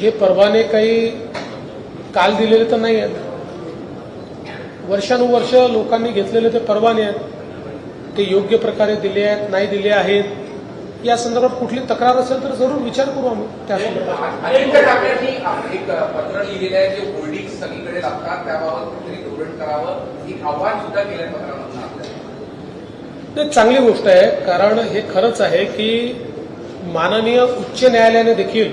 हे परवाने काही काल दिलेले तर नाही आहेत. वर्षानुवर्ष लोकांनी घेतलेले ते परवाने आहेत. ते योग्य प्रकारे दिले आहेत नाही दिले आहेत या संदर्भात कुठली तक्रार असेल तर जरूर विचार करू आम्ही. त्याबाबत चांगली गोष्ट आहे कारण हे खरंच आहे की माननीय उच्च न्यायालयाने देखील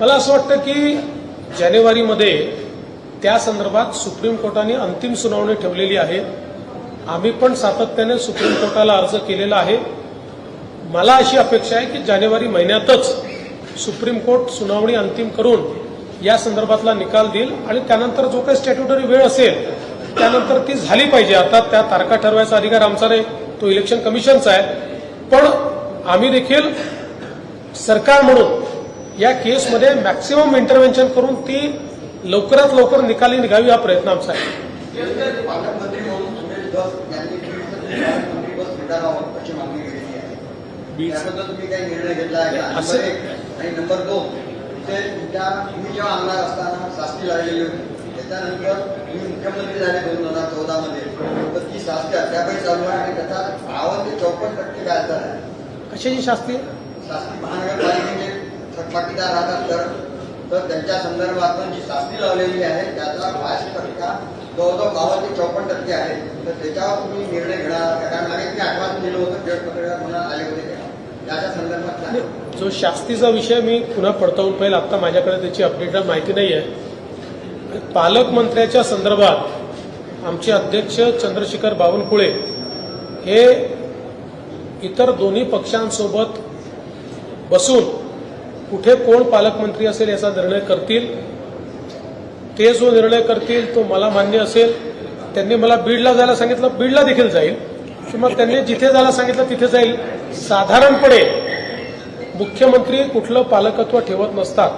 मला असं वाटतं की जानेवारीमध्ये त्या संदर्भात सुप्रीम कोर्टाने अंतिम सुनावणी ठेवलेली आहे. आम्ही पण सातत्याने सुप्रीम कोर्टाला अर्ज केलेला आहे. मला अशी अपेक्षा आहे की जानेवारी महिन्यातच सुप्रीम कोर्ट सुनावणी अंतिम करून या संदर्भातला निकाल देईल आणि त्यानंतर जो काही स्टॅट्युटरी वेळ असेल त्यानंतर ती झाली पाहिजे. आता त्या तारखा ठरवायचा अधिकार आमचा नाही. तो इलेक्शन कमिशनचा आहे. पण आम्ही देखील सरकार म्हणून या केसमध्ये मॅक्सिमम इंटरव्हेन्शन करून ती लवकरात लवकर निकाली निघावी हा प्रयत्न आमचा आहे. नंबर दोन ते जेव्हा आमदार असताना शास्ती लागलेली होती त्याच्यानंतर तुम्ही मुख्यमंत्री झाले दोन हजार चौदा मध्ये तर ती शास्ती अद्यापही चालू आहे आणि त्याचा बावन्न ते चौपन्न टक्के व्याजदर आहे कशाची शास्ती शास्त्री महानगरपालिकेचे थकबाकीदार राहतात तर तर त्यांच्या संदर्भात जी शास्ती लावलेली आहे त्याचा पाच टक्का जवळजवळ बावन्न ते चौपन्न टक्के आहे तर त्याच्यावर तुम्ही निर्णय घेणार? कारण मागे तुम्ही आठवण दिलं होतं जड पत्रकार म्हणून आले होते. त्याच्या संदर्भात? जो शास्तीचा विषय मी पुन्हा पडताळून पाहिजे आता माझ्याकडे त्याची अपडेटेड माहिती नाही आहे पालकमंत्र्याच्या संदर्भात आमचे अध्यक्ष चंद्रशेखर बावनकुळे हे इतर दोन्ही पक्षांसोबत बसून कुठे कोण पालकमंत्री असेल याचा निर्णय करतील ते जो निर्णय करतील तो मला मान्य असेल. त्यांनी मला बीडला जायला सांगितलं बीडला देखील जाईल. किंवा त्यांनी जिथे जायला सांगितलं तिथे जाईल. साधारणपणे मुख्यमंत्री कुठलं पालकत्व ठेवत नसतात.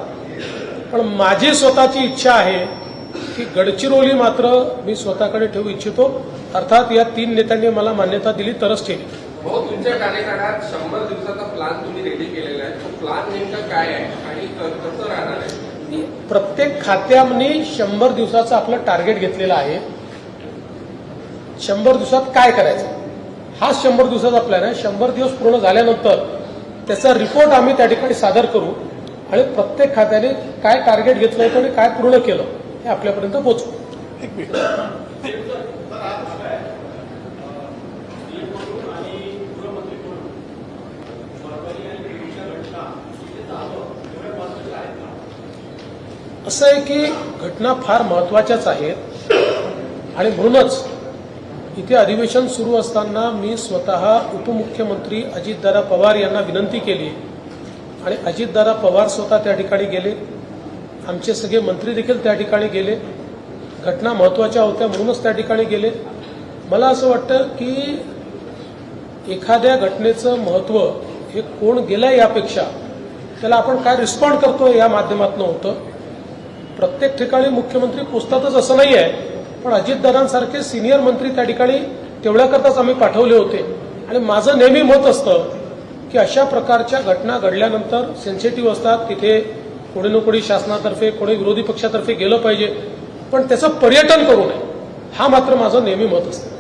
पण माझी स्वतःची इच्छा आहे की गडचिरोली मात्र मी स्वतःकडे ठेवू इच्छितो. अर्थात या तीन नेत्यांनी मला मान्यता दिली तरच ठेवी भाऊ तुमच्या कार्यकाळात शंभर दिवसाचा प्लान तुम्ही रेडी केलेला आहे. तो प्लान नेमका काय आहे? आणि क- कसं राहणार आहे? प्रत्येक खात्याने शंभर दिवसाचं आपलं टार्गेट घेतलेलं आहे. शंभर दिवसात काय करायचं? हा शंभर दिवसाचा प्लॅन आहे. शंभर दिवस पूर्ण झाल्यानंतर त्याचा रिपोर्ट आम्ही त्या ठिकाणी सादर करू. आणि प्रत्येक खात्याने काय टार्गेट घेतलं होतं आणि काय पूर्ण केलं हे आपल्यापर्यंत पोहोचू. असं आहे की घटना फार महत्वाच्याच आहेत. आणि म्हणूनच इथे अधिवेशन सुरू असताना मी स्वतः उपमुख्यमंत्री अजितदादा पवार यांना विनंती केली. आणि अजितदादा पवार स्वतः त्या ठिकाणी गेले. आमचे सगळे मंत्री देखील त्या ठिकाणी गेले. घटना महत्त्वाच्या होत्या म्हणूनच त्या ठिकाणी गेले. मला असं वाटतं की एखाद्या घटनेचं महत्त्व हे कोण गेलं यापेक्षा त्याला आपण काय रिस्पॉन्ड करतो या माध्यमातून होतं. प्रत्येक ठिकाणी मुख्यमंत्री पोचतातच असं नाही आहे पण अजितदादांसारखे सिनियर मंत्री त्या ठिकाणी तेवढ्याकरताच आम्ही पाठवले होते. आणि माझं नेहमी मत असतं की अशा प्रकारच्या घटना घडल्यानंतर सेन्सिटिव्ह असतात तिथे कोणी ना कोणी शासनातर्फे कोणी विरोधी पक्षातर्फे गेलं पाहिजे. पण त्याचं पर्यटन करू नये. हा मात्र माझं नेहमी मत असतं.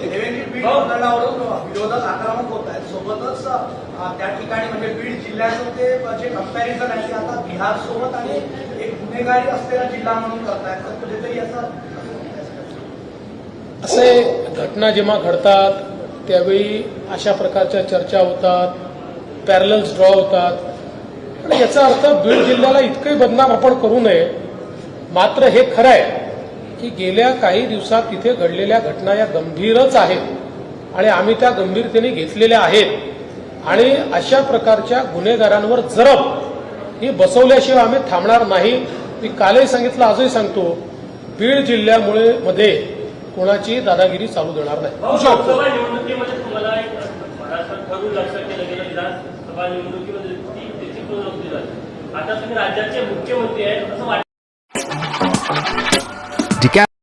देवेंद्र बीड प्रकरणावरून विरोधक आक्रमक होत आहेत. सोबतच अ, त्या ठिकाणी म्हणजे बीड जिल्ह्याचं ते जे कंपॅरिझन आहे ते आता बिहार सोबत आणि एक गुन्हेगारी असलेला जिल्हा म्हणून करतायत. तर कुठेतरी असं असे घटना जेव्हा घडतात त्यावेळी अशा प्रकारच्या चर्चा होतात. पॅरलल्स ड्रॉ होतात. पण याचा अर्थ बीड जिल्ह्याला इतकंही बदनाम आपण करू नये. मात्र हे खरं आहे की गेल्या काही दिवसात तिथे घडलेल्या घटना या गंभीरच आहेत. आणि आम्ही त्या गंभीरतेने घेतलेल्या आहेत. आणि अशा प्रकारच्या गुन्हेगारांवर जरब ही बसवल्याशिवाय आम्ही थांबणार नाही. मी कालही सांगितलं आजही सांगतो बीड जिल्ह्यामुळे मध्ये कोणाची दादागिरी चालू देणार नाही. लोकसभा निवडणुकीमध्ये तुम्हाला ती त्याची पुनरावृत्ती झाली. आता तुम्ही राज्याचे मुख्यमंत्री आहेत असं वाटतं